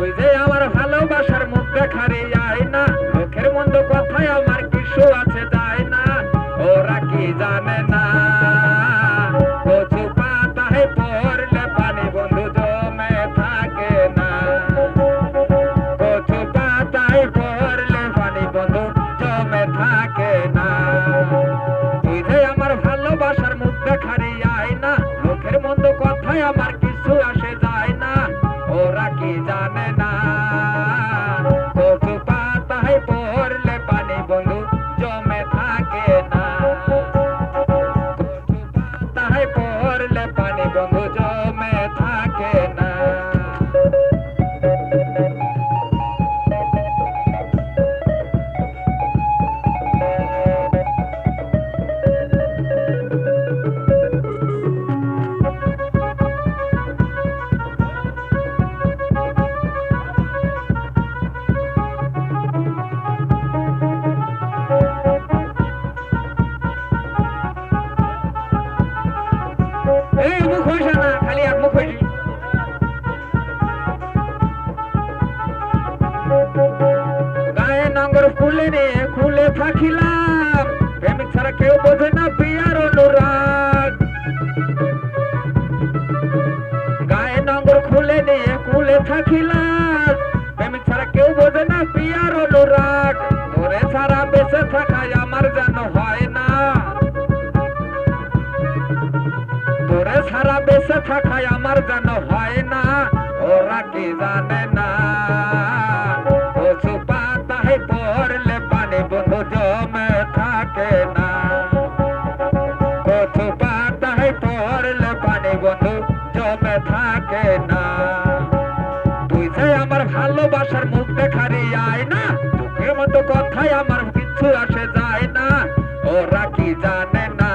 তুই আমার ভালোবাসার মুখ দেখারে আয় না লোকের মন্দ কথায় আমার কিছু আছে যায় না। ওরা কি জানে না? জমে থাকে না। কচু যে আমার ভালোবাসার মুখ দেখারে আয় না লোকের মন্দ কথায় আমার ফুলে রে, খুলে থাকিলাম। প্রেমিক ছাড়া কেউ বোঝে না পিয়ার অনুরাগ। গায়ে নঙ্গর খুলে নিয়ে খুলে থাকিলাম। প্রেমিক ছাড়া কেউ বোঝে না পিয়ার অনুরাগ। তোরে ছাড়া বেঁচে থাকায় আমার যেন হয় না। তোরে সারা বেঁচে থাকায় আমার যেন হয় না। ওরা কি জানে না? জমে থাকে না। তুই যে আমার ভালোবাসার মুখ দেখারি আয় না, তোকে মতো কথায় আমার কিছু আসে যায় না। ওরা কি জানে না?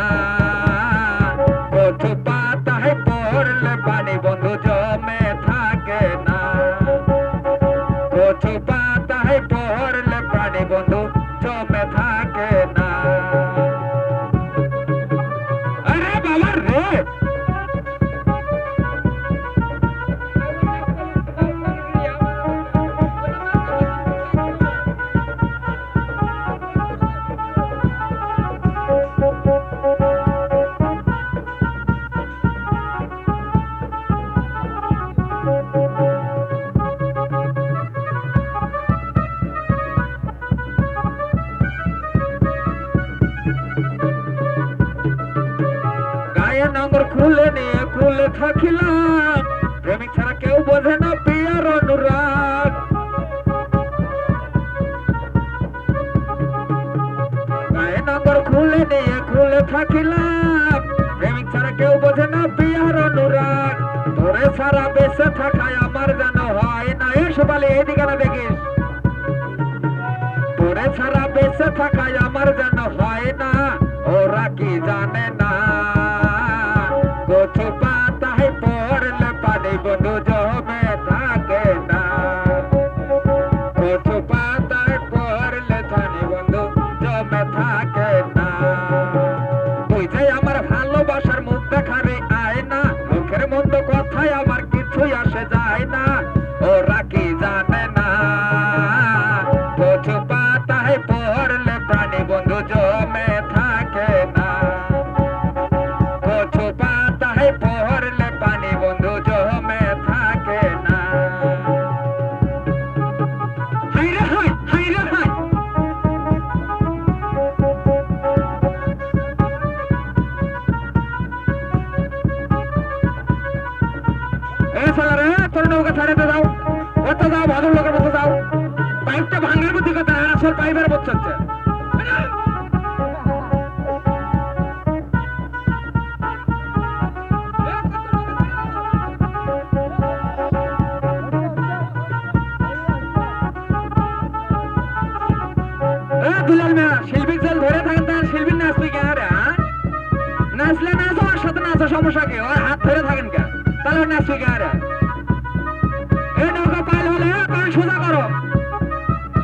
থাকিলাম প্রেমিক ছাড়া কেউ বোঝে না পিয়ার অনুরাগ। নগর খুলে নিয়ে খুলে থাকিলাম প্রেমিক ছাড়া কেউ বোঝে না পিয়ার অনুরাগ। সারা থাকায় আমার যেন হয় না। এসে বলে এদিকে না দেখিস। ছাড়া বেঁচে থাকায় আমার যেন হয় না। ওরা কি জানে মন্দ কথায় আমার কিছুই আসে যায় না। ওরা কি জানে না। কচু পাতায় পড়লে প্রাণী বন্ধু জমে এ শালা রে নৌকা ছাড়াতে যাও। অত যাও ভালো লোকের মতো যাও। পাইপটা ভাঙার বুদ্ধি কথা আসল পাইপের বোধ হচ্ছে দুলাল মিয়া, শিল্পীর জল ধরে থাকেন তার শিল্পীর নাচবি কেন রে হ্যাঁ? নাচলে নাচো, আর সাথে নাচো সমস্যা কি? ওর হাত ধরে থাকেন কেন? তাহলে না নাচবি এ নৌকা পাল হলে পান সোজা করো।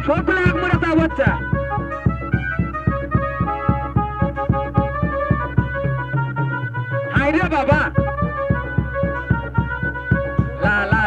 সবগুলো এক মরে তা বাচ্চা। হাই রে বাবা। লা লা